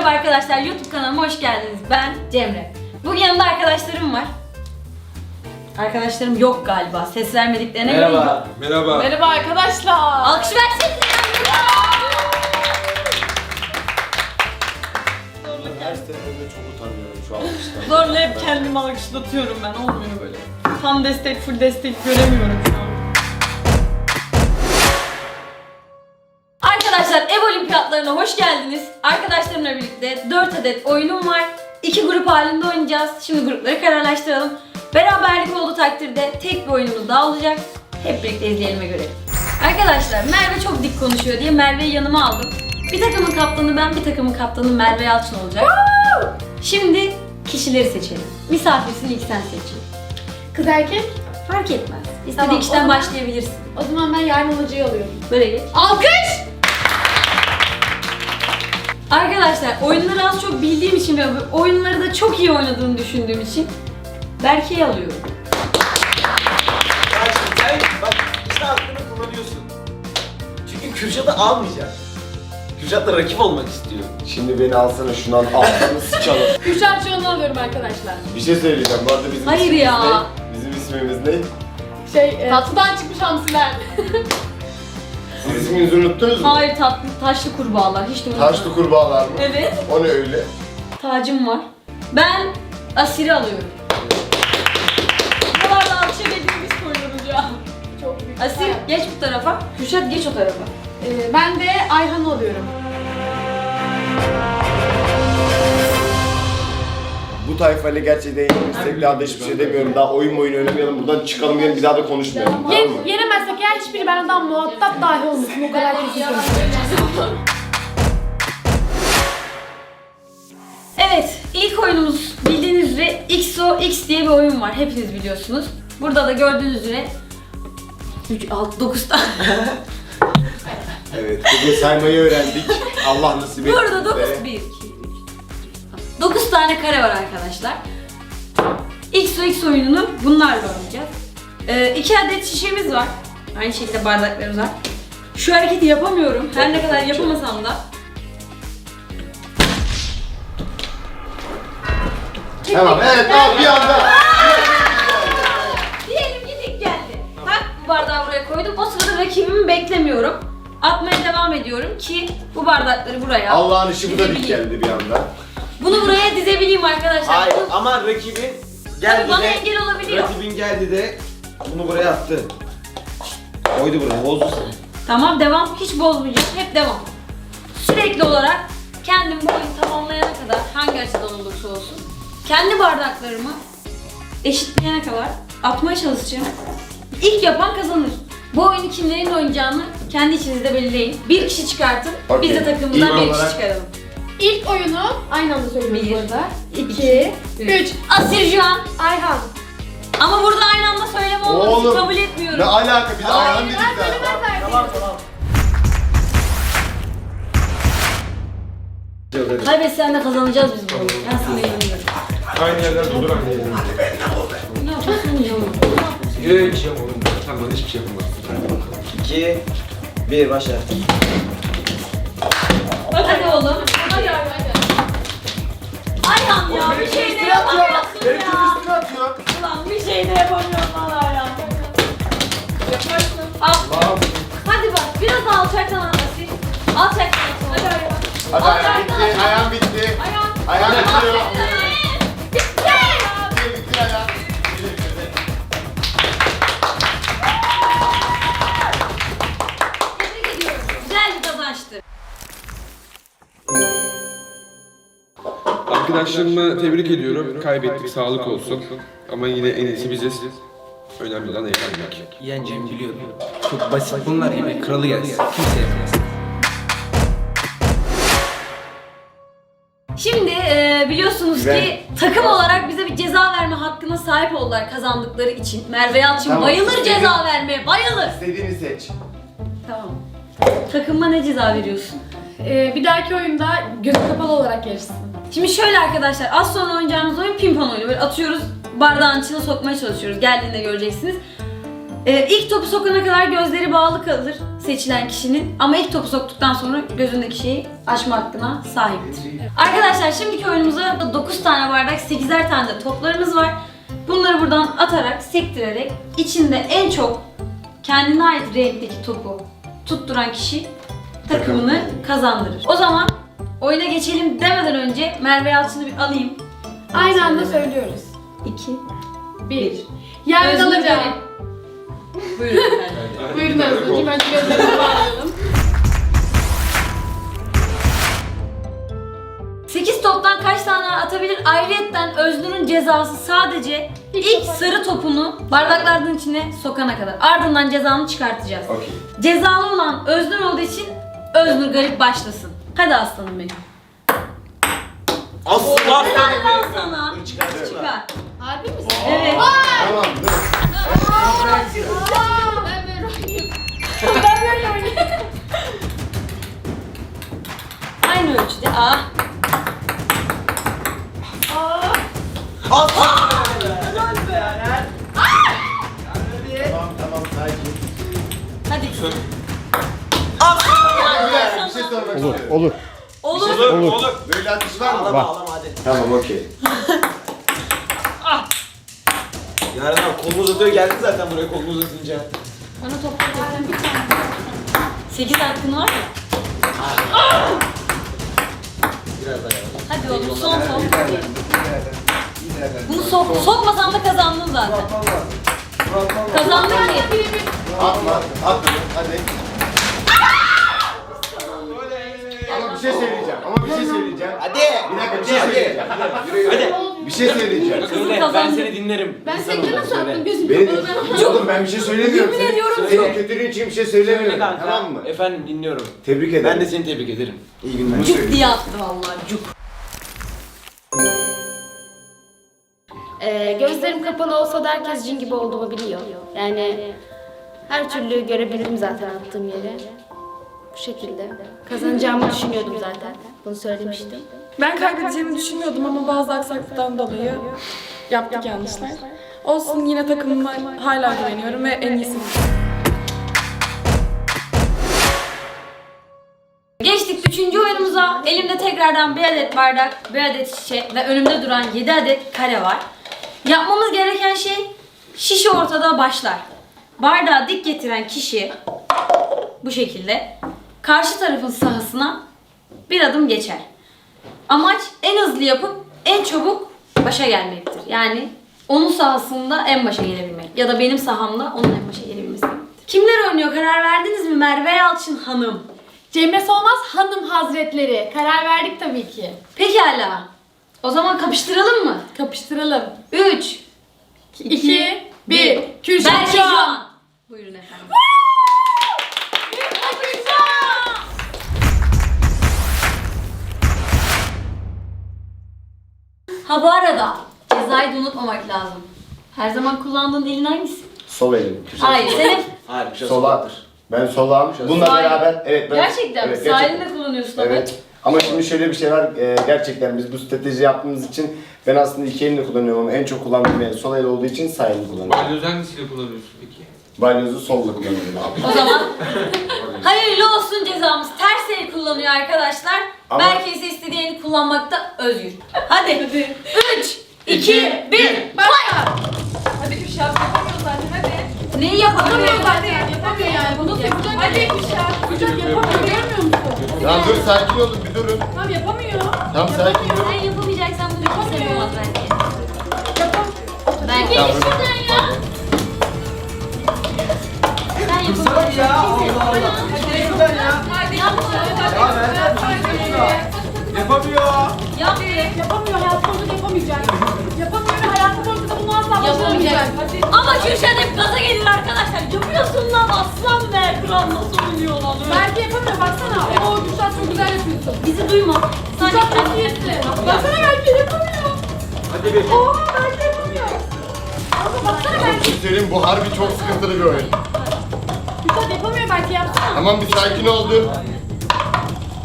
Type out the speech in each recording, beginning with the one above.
Merhaba arkadaşlar, YouTube kanalıma hoş geldiniz. Ben Cemre. Bugün yanımda arkadaşlarım var. Arkadaşlarım yok galiba. Ses vermediklerine göre yok. Merhaba. Merhaba. Merhaba arkadaşlar. Alkış versenize. Her seferinde çok utanıyorum şu an işte. Zorla hep kendimi alkışlatıyorum ben. Olmuyor böyle. Tam destek, full destek göremiyorum şu an. Olimpiyatlarına hoş geldiniz. Arkadaşlarımla birlikte 4 adet oyunum var. 2 grup halinde oynayacağız. Şimdi grupları kararlaştıralım. Beraberlik olduğu takdirde tek bir oyunumuz daha olacak. Hep birlikte izleyelim ve görelim. Arkadaşlar Merve çok dik konuşuyor diye Merve'yi yanıma aldım. Bir takımın kaptanı ben, bir takımın kaptanı Merve Yalçın olacak. Şimdi kişileri seçelim. Misafirsini ilk sen seç. Kız erkek? Fark etmez. İstediğin Tamam, kişiden başlayabilirsin. O zaman ben yarın hocayı alıyorum. Böyle geç. Alkış! Arkadaşlar oyunları az çok bildiğim için ve oyunları da çok iyi oynadığını düşündüğüm için Berke'yi alıyorum. Bak şimdi sen bak işte aklını kullanıyorsun. Çünkü Kürşat'ı almayacak. Kürşat'la rakip olmak istiyor. Şimdi beni alsana şundan altını sıçalım. Kürşat Çoğan'ı alıyorum arkadaşlar. Bir şey söyleyeceğim. Bu arada bizim Hayır ismimiz ya. ne? Bizim ismimiz ne? Şey, e, tatlıdan çıkmış hamsiler. Siz isminizi unuttunuz mu? Hayır tatlı taşlı kurbağalar hiç de. Taşlı kurbağalar mı? Evet. O ne öyle? Tacım var. Ben Asir'i alıyorum. Bu kadar da alkışa biz koyuyoruz ya. Çok büyük. Asir geç bu tarafa. Kürşat geç o tarafa. Ee, ben de Ayhan'ı alıyorum. Tayfayla gerçekten yenilirsek daha da hiçbir şey demiyorum. Daha oyun oyun oynamayalım. Buradan çıkalım gelin bir daha da konuşmayalım. Tamam Yen, mı? yenemezsek eğer hiçbiri benden muhatap dahi olmasın. O kadar kesin. Evet, ilk oyunumuz bildiğiniz üzere XOX diye bir oyun var. Hepiniz biliyorsunuz. Burada da gördüğünüz üzere 3, 6, 9 tane. Evet, bugün saymayı öğrendik. Allah nasip etti. Burada 9, 1, 2, 3, 9 tane kare var arkadaşlar. XOX oyununu bunlarla oynayacağız. Ee, iki adet şişemiz var. Aynı şekilde bardaklarımız var. Şu hareketi yapamıyorum. Her ne kadar yapamasam da. Tamam, evet, tamam bir anda. Diyelim ki dik geldi. Bak bu bardağı buraya koydum. O sırada rakibimi beklemiyorum. Atmaya devam ediyorum ki bu bardakları buraya Allah'ın işi bu da dik dizebileyim. geldi bir anda. Bunu buraya dizebileyim arkadaşlar. Hayır Bu- ama rakibin Tabii geldi bana de engel olabiliyor. rakibin geldi de bunu buraya attı. Koydu buraya, bozdu seni. Tamam devam. Hiç bozmayacağım. Hep devam. Sürekli olarak kendim bu oyunu tamamlayana kadar hangi açıdan olursa olsun kendi bardaklarımı eşitleyene kadar atmaya çalışacağım. İlk yapan kazanır. Bu oyunu kimlerin oynayacağını kendi içinizde belirleyin. Bir kişi çıkartın. Biz Okey. de takımımızdan İlk bir olarak- kişi çıkaralım. İlk oyunu aynı anda söylüyoruz Bir, bu arada. iki, 2, 3. Asir Juan. Ayhan. Ama burada aynı anda söyleme Oğlum, kabul etmiyorum. Ne alaka bir de Hayır, ayağın dedik ben zaten. söylemem verdim. Kaybetsen de kazanacağız biz bu oyunu. Ben sana inanıyorum. Aynı yerden durdur aynı yerden. Ne yapacaksın canım? Hiç yapamam. Sen bana hiçbir şey yapamazsın. 2 1 başla. Hadi oğlum. Ya bir şey de yapamıyorsun Benim ya. üstüne atıyor. Ulan bir şey de yapamıyorsun lan Ayhan. Yaparsın. Al. Hadi bak biraz daha alçaktan anlasın. Alçaktan Hadi Ayhan. Hadi ayağım bitti, ayağım bitti. Ayağım bitiyor. Bitti. Arkadaşlarımı tebrik ediyorum. Kaybettik, sağlık olsun. Ama yine en iyisi biziz. Önemli olan eğlenmek. Yeneceğimi biliyordum. Çok basit bunlar gibi kralı gelsin. Kimse yapamaz. Şimdi e, biliyorsunuz ki takım olarak bize bir ceza verme hakkına sahip oldular kazandıkları için. Merve Yalçın Tamam. bayılır ceza vermeye, bayılır. İstediğini seç. Tamam. Takıma ne ceza veriyorsun? Ee, bir dahaki oyunda gözü kapalı olarak yarışsın. Şimdi şöyle arkadaşlar, az sonra oynayacağımız oyun pimpon oyunu. Böyle atıyoruz, bardağın içine sokmaya çalışıyoruz. Geldiğinde göreceksiniz. Ee, ilk topu sokana kadar gözleri bağlı kalır seçilen kişinin ama ilk topu soktuktan sonra gözündeki şeyi açma hakkına sahiptir. Arkadaşlar şimdiki oyunumuza 9 tane bardak 8'er tane de toplarımız var. Bunları buradan atarak, sektirerek içinde en çok kendine ait renkteki topu tutturan kişi takımını kazandırır. O zaman oyuna geçelim demeden önce Merve Yalçın'ı bir alayım. Aynı anda söylüyoruz. 2 Bir. Yarın Özgür alacağım. Buyurun efendim. Buyurun Özgürcüğüm. Önce gözlerimizi bağlayalım. 8 toptan kaç tane atabilir? Ayrıyetten Öznur'un cezası sadece ilk sarı topunu bardaklardan içine sokana kadar. Ardından cezanı çıkartacağız. Okey. Cezalı olan Öznur olduğu için Öznur garip başlasın. Hadi aslanım benim. Aslan Helal lan sana. Çıkar Çıkar. Harbi misin? Evet. Tamam dur. Ben böyle oynayayım. Aynı ölçüde. Ah. Şey istiyorum. Olur. Olur. Olur, olur. Böyle atış var mı? Var. Ağlama hadi. Tamam okey. Yarın abi kolunu uzatıyor geldi zaten buraya kolunu uzatınca. Bana top zaten bir tane. 8 hakkın var ya. Biraz daha yavaş. Hadi oğlum son top. Bunu sok sokmasan da kazandın zaten. Kazandın ki. Atma atma hadi. Ama bir şey söyleyeceğim. Ama bir şey söyleyeceğim. Hadi. Bir dakika bir şey söyleyeceğim. Hadi. Bir şey söyleyeceğim. Kızım kazandı. dinlerim. Ben seninkine nasıl attım gözüm Beni kapalı? Oğlum ben bir şey söylemiyorum. Yemin ediyorum Senin kötülüğün için bir şey söylemiyorum. Tamam mı? Efendim dinliyorum. Tebrik ederim. Ben de seni tebrik ederim. iyi günler. Cuk diye attı vallahi cuk. Ee, gözlerim kapalı olsa da herkes cin gibi olduğumu biliyor. Yani her türlü görebilirim zaten attığım yeri. Bu şekilde. Kazanacağımı düşünüyordum zaten. Bunu söylemiştim. Ben kaybedeceğimi düşünmüyordum ama bazı aksaklıktan dolayı yaptık yanlışlar. Olsun yine takımıma hala güveniyorum ve en iyisini Geçtik üçüncü oyunumuza. Elimde tekrardan bir adet bardak, bir adet şişe ve önümde duran 7 adet kare var. Yapmamız gereken şey şişe ortada başlar. Bardağı dik getiren kişi bu şekilde karşı tarafın sahasına bir adım geçer. Amaç en hızlı yapıp en çabuk başa gelmektir. Yani onun sahasında en başa gelebilmek ya da benim sahamda onun en başa gelebilmesi. Kimler oynuyor karar verdiniz mi Merve Yalçın Hanım? Cemre Solmaz Hanım Hazretleri. Karar verdik tabii ki. Pekala. O zaman kapıştıralım mı? Kapıştıralım. 3, 2, 1. Kürşat. Can. Buyurun efendim. Ha bu arada cezayı da unutmamak lazım. Her zaman kullandığın elin hangisi? Sol elim. Hayır senin Hayır bir şey Sola. Ben solağım. Bununla Sağ- beraber evet ben gerçekten mi? evet, Sağ gerçekten. elini de kullanıyorsun ama. Evet. Ama şimdi şöyle bir şey var. e, gerçekten biz bu strateji yaptığımız için ben aslında iki elini kullanıyorum ama en çok kullandığım el sol el olduğu için sağ elini kullanıyorum. Balyoz hangisiyle kullanıyorsun peki? Balyozu solla kullanıyorum abi. O zaman hayırlı olsun cezamız. Ters el kullanıyor arkadaşlar. Ama- Belki ise istediği eli kullanmakta özgür. Hadi. 3, 2, 1. Başla. Hadi Kürşat yapamıyor zaten hadi. Neyi yapamıyor zaten. Yapamıyor yani. Bunu yapacak. Hadi Kürşat. Kürşat yapamıyor. Görmüyor musun? Tamam dur sakin olun bir durun. Tamam yapamıyor. Tamam sakin olun. Sen yapamayacaksan bunu kimse yapamaz belki. Belki Tamam. şuradan ya. Yapamayacaksın. Hadi Yapamıyor. Yap. Yapamıyor. Hayatı boyunca yapamayacak. Yapamıyor ve hayatı boyunca da bunu asla Yapamayacak. başaramayacak. Ama Kürşat hep gaza gelir arkadaşlar. Yapıyorsun lan aslan be. Kral nasıl oynuyor lan öyle. Belki yapamıyor. Baksana. Oo Kürşat çok güzel yapıyorsun. Bizi duyma. Sadece Kürşat çok iyisin. Baksana belki yapamıyor. Hadi bir. Oo belki yapamıyor. Ama baksana belki. Söyleyeyim bu harbi çok sıkıntılı bir oyun. Yapamıyor belki yapsana. Tamam bir sakin oldu.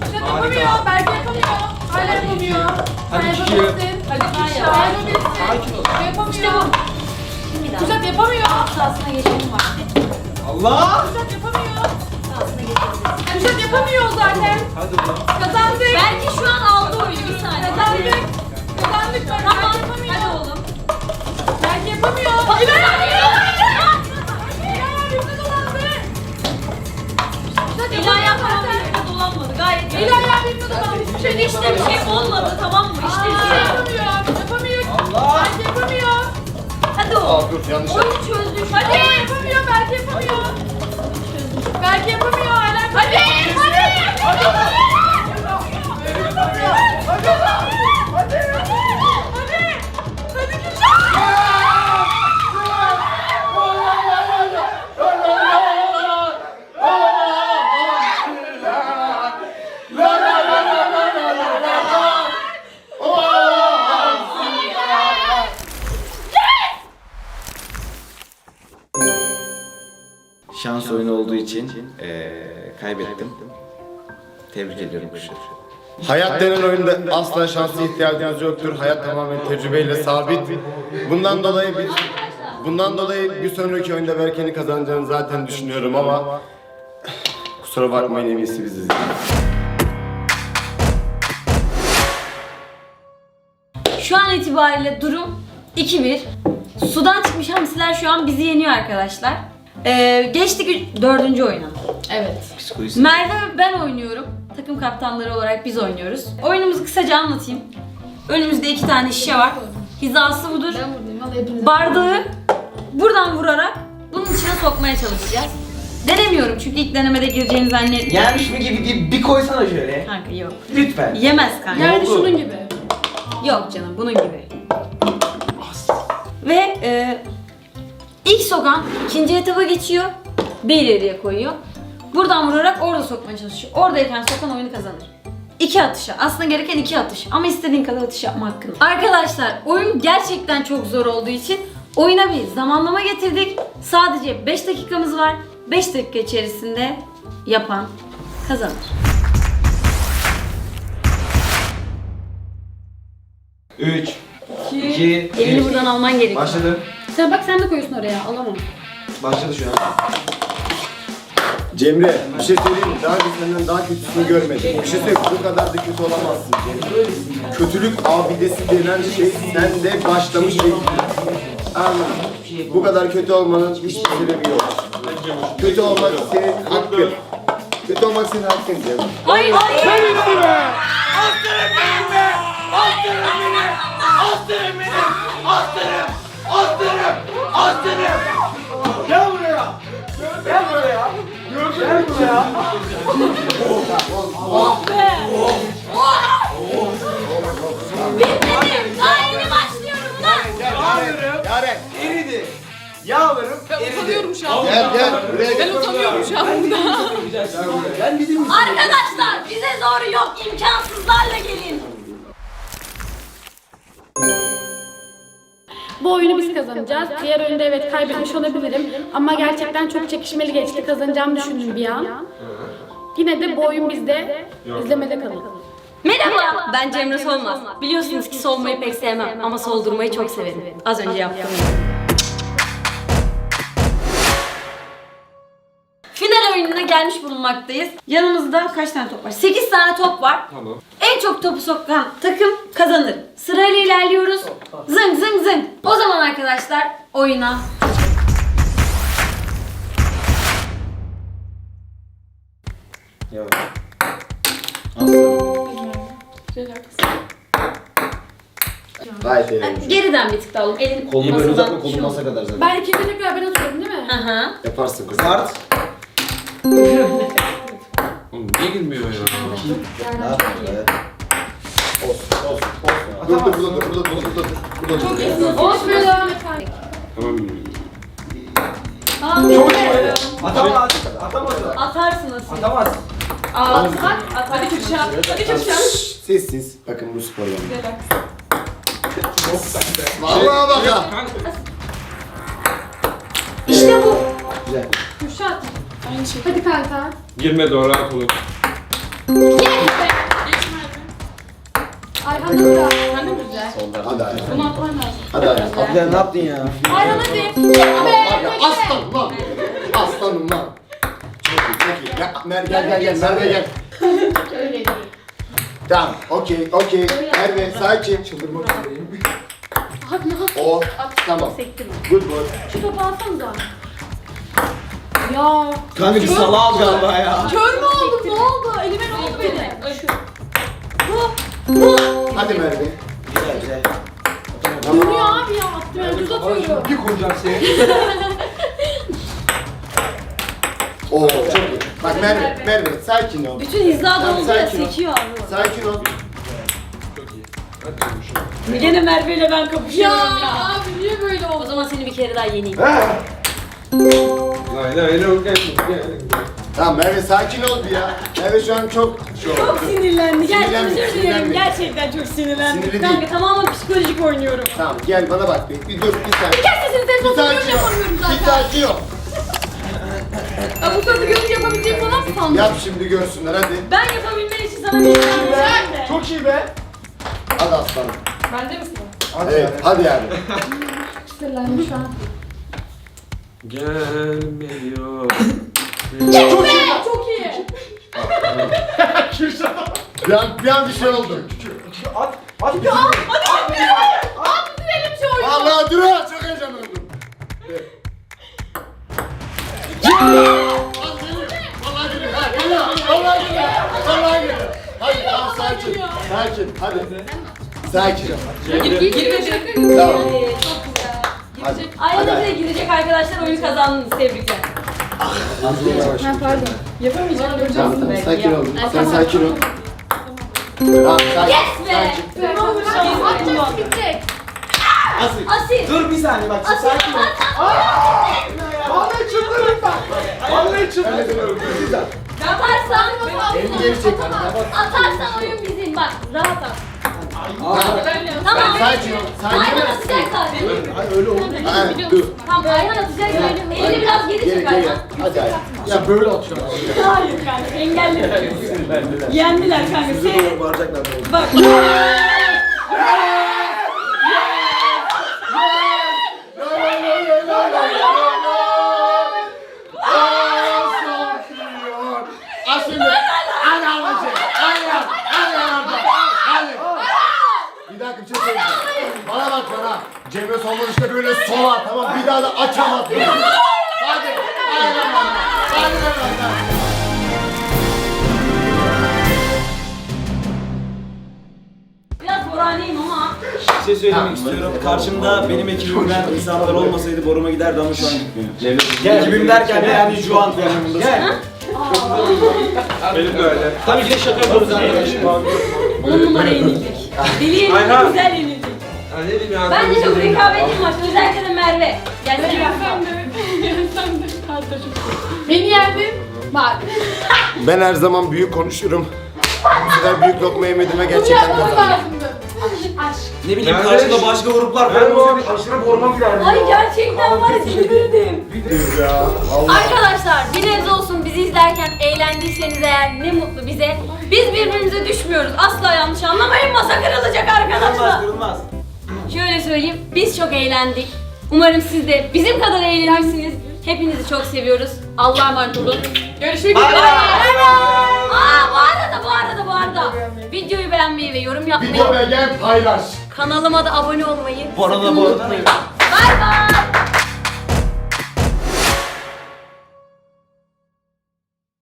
Kürşat yapamıyor. Belki yapamıyor. Hala yapamıyor. Hadi Sen Kürşat. yapabilirsin. Hadi Kürşat. Yapabilirsin. Sakin ol. Yapamıyor. İşte bu. Bir Kürşat yapamıyor. Sahasına geçelim vakti. Allah! Kürşat yapamıyor. Sahasına geçelim. Kürşat yapamıyor zaten. Hadi ulan. Kazandık. Belki şu an aldı oyunu bir saniye. Kazandık. Kazandık ben. Tamam. Belki yapamıyor. Hadi oğlum. dur yanlış Oyunu çözdük. Hadi yapamıyor. Belki yapamıyor. Belki yapamıyor hala. Hadi. Hadi. Hadi için eee, kaybettim. Tebrik ediyorum Kuşat. Hayat denen oyunda asla şansa ihtiyacınız yoktur. Hayat tamamen tecrübeyle sabit. Bundan dolayı bir bundan dolayı bir sonraki oyunda Berke'nin kazanacağını zaten düşünüyorum ama kusura bakmayın en iyisi biziz. Şu an itibariyle durum 2-1. Sudan çıkmış hamsiler şu an bizi yeniyor arkadaşlar. Ee, geçtik dördüncü oyuna. Evet. Psikolojisi. Merve ve ben oynuyorum. Takım kaptanları olarak biz oynuyoruz. Oyunumuzu kısaca anlatayım. Önümüzde iki tane şişe var. Hizası budur. Ben buradayım. Hepiniz. Bardağı buradan vurarak bunun içine sokmaya çalışacağız. Denemiyorum çünkü ilk denemede gireceğini zannetmiyorum. Gelmiş mi gibi değil bir koysana şöyle. Kanka yok. Lütfen. Yemez kanka. Yani şunun gibi. Yok canım bunun gibi. Ve e, ilk sokan ikinci etaba geçiyor. Bir ileriye koyuyor. Buradan vurarak orada sokmaya çalışıyor. Oradayken sokan oyunu kazanır. İki atışa. Aslında gereken iki atış. Ama istediğin kadar atış yapma hakkın. Arkadaşlar oyun gerçekten çok zor olduğu için oyuna bir zamanlama getirdik. Sadece 5 dakikamız var. 5 dakika içerisinde yapan kazanır. Üç. İki. Elini bir. buradan alman gerekiyor. Başladı. Sen bak sen de koyuyorsun oraya. Alamam. Başladı şu an. Cemre bir şey söyleyeyim mi? Daha önce senden daha kötüsünü görmedim. Bir şey söyleyeyim bu kadar da kötü olamazsın Cemre. Kötülük abidesi denen şey sende başlamış ve Anladım. Bu kadar kötü olmanın hiçbir sebebi yok. Kötü olmak senin hakkın. Kötü olmak senin hakkın Cemre. Hayır hayır. Gel buraya! Gel buraya! Gel buraya! Bitmedim. Daha yeni başlıyorum lan. Yağlarım Yaren eridi. Yağlarım eridi. Utanıyorum şu an. gel gel buraya Ben gel. utanıyorum şu an bunda. Ben bizim Arkadaşlar bize zor yok. imkansızlarla gelin. Bu oyunu biz kazanacağız. Diğer oyunda evet kaybetmiş olabilirim. Ama gerçekten çok çekişmeli geçti. Kazanacağımı düşündüm bir an. Yine de bu oyun bizde. İzlemede kalın. Merhaba. Ben Cemre Solmaz. Biliyorsunuz ki solmayı pek sevmem ama soldurmayı çok severim. Az önce yaptım. Oyununa gelmiş bulunmaktayız. Yanımızda kaç tane top var? 8 tane top var. Tamam. En çok topu sokan takım kazanır. Sırayla ilerliyoruz. Zıng zıng zıng. O zaman arkadaşlar oyuna Gayet eğlenceli. geriden bir tık daha alalım. Elin Kolunu böyle masadan uzatma kolun masa kadar zaten. Ben ikinci tekrar ben atıyorum değil mi? Hı hı. Yaparsın kızım. Kart. Oğlum niye girmiyor ya? Ne yapayım be? Olsun olsun olsun. Dur dur burada dur burada dur burada dur. Burada dur. Çok. Boş ver devam et. Tamam. Atamaz. Atamaz. Atarsınız siz. Atamaz. Aa, Hadi Kürşat. Hadi Kürşat. Şşş, Sessiz. Bakın bu spor yani. Relax. Vallahi bak ha. İşte bu. Güzel. Aynı şey. Hadi kanka. Girme doğru rahat olur. Ayhan da Sen de mi güzel? Hadi hadi. Bunu atman lazım. Hadi hadi. Abla ne yaptın ya? Ayhan hadi. Var ya aslanım lan. Aslanım lan. Çok iyi çok iyi. Ya, Mer gel gel gel Merve gel. Öyle değil. Tamam okey okey. Merve sakin. Çıldırmak üzereyim. O tamam. Sektirme. Good boy. Şu topu alsanıza. Ya Kanka bir salağa galiba ya. kör mü oldum? Ne oldu? Elime ne oldu benim? Hadi Merve. Güzel güzel. Dönüyor abi ya. Attım ya. Düz atıyorum. Bir koyacağım seni. Oo çok iyi. Bak Merve Merve sakin ol. Bütün hizada Tamam, oldu ya sakin ol. seçiyor abi. Sakin ol. Gene Merve ile ben Ya kapışıyorum ya. abi niye böyle O oldu? zaman seni bir kere daha yeneyim. Lay lay lay. Tamam Merve sakin ol bir ya. Merve şu an çok Çok sinirlendi. Gerçekten Sinirlenme, özür dilerim. sinirlenme. Gerçekten çok sinirlendim. Sinirli Kanka değil. tamamen psikolojik oynuyorum. Tamam gel bana bak bir, bir dur bir saniye. Kes sesini Bir telefonu sakin görünce ol. yapamıyorum Bir zaten. sakin ol. Ya bu sözü görünce yapabileceğim falan mı sandın? Yap şimdi görsünler hadi. Ben yapabilmen için sana bir tane vereyim de. Çok iyi be. Hadi aslanım. Bende misin? Evet hadi yani. Sinirlendim şu an. Gelmiyor. Çok iyi. Çok iyi. Bir an, bir an bir şey oldu. Abi bitirelim şu oyunu. Vallahi dur ha çok heyecanlandım. Evet. Vallahi geliyor. Ha, geliyor. Vallahi geliyor. Vallahi geliyor. Hadi tamam sakin. Sakin hadi. Sakin. Tamam. Ee, çok güzel. Ayrıca Hadi. bize gidecek arkadaşlar oyunu kazandınız. Tebrikler. Ha pardon. Yapamayacağım. Göreceğiz. Tamam tamam sakin ol. Sen sakin ol. Tamam sakin. Yes be! Sakin. Olur şans Atacağız. Asil. Asil! Dur bir saniye bak. Asil! Sakin ol. Vallahi çıldırırım bak. Vallahi çıldırırım. Yaparsan, Elini geri çek atarsan oyun bizim. Bak rahat at. Tamam. Ol. Sakin Ayhan atacak zaten. Ay öyle oldu. Ha, dur. Tamam Ayhan atacak. Elini, elini biraz geri Geri çek geri. Ayhan. Hadi hadi. Ya böyle atıyor. Hayır kanka engellediler. Yendiler kanka. Seni... Bağıracaklar. Bak. Aslında hadi alacak. Hadi yap. Hadi yap. Hadi. Bir dakika bir şey söyleyeceğim. Bana bak bana. Cemre Solmaz işte böyle sola tamam bir daha da açamaz. Hadi. Hadi. Hadi bana. Biraz boraneyim ama. Bir şey söylemek istiyorum. Karşımda benim ekibimden insanlar olmasaydı boruma giderdi ama şu an gitmiyor. Ekibim derken de yani şu an yanımda. Gel. Benim de öyle. Tabii ki de şaka yapıyoruz arkadaşlar. 10 numara yenildik. Deli yenildik, Ayhan. güzel yenildik. Ha ne diyeyim ya? Bence çok rekabetli maç. Özellikle de Merve. De. Sen de. Hatta çok Beni yendin. Bak. Ben her zaman büyük konuşurum. Bu sefer büyük lokma yemediğime gerçekten Yapmamız kazandım. lazımdı. Aşk. Ne bileyim karşımda başka gruplar Ben falan bu olsaydı aşırı boruma giderdi. Ay gerçekten var ya sinirlendim. Ya. Allah. Arkadaşlar bir nebze olsun bizi izlerken eğlendiyseniz eğer ne mutlu bize. Biz birbirimize düşmüyoruz. Asla yanlış anlamayın masa kırılacak arkadaşlar. Kırılmaz kırılmaz. Şöyle söyleyeyim biz çok eğlendik. Umarım siz de bizim kadar eğlenirsiniz. Hepinizi çok seviyoruz. Allah'a emanet olun. Görüşmek Bay üzere. bay. Aa bu arada bu arada bu arada. Videoyu beğenmeyi ve yorum yapmayı, Videoya gel paylaş. kanalıma da abone olmayı Bu arada sakın bu arada- unutmayın. Bay bay.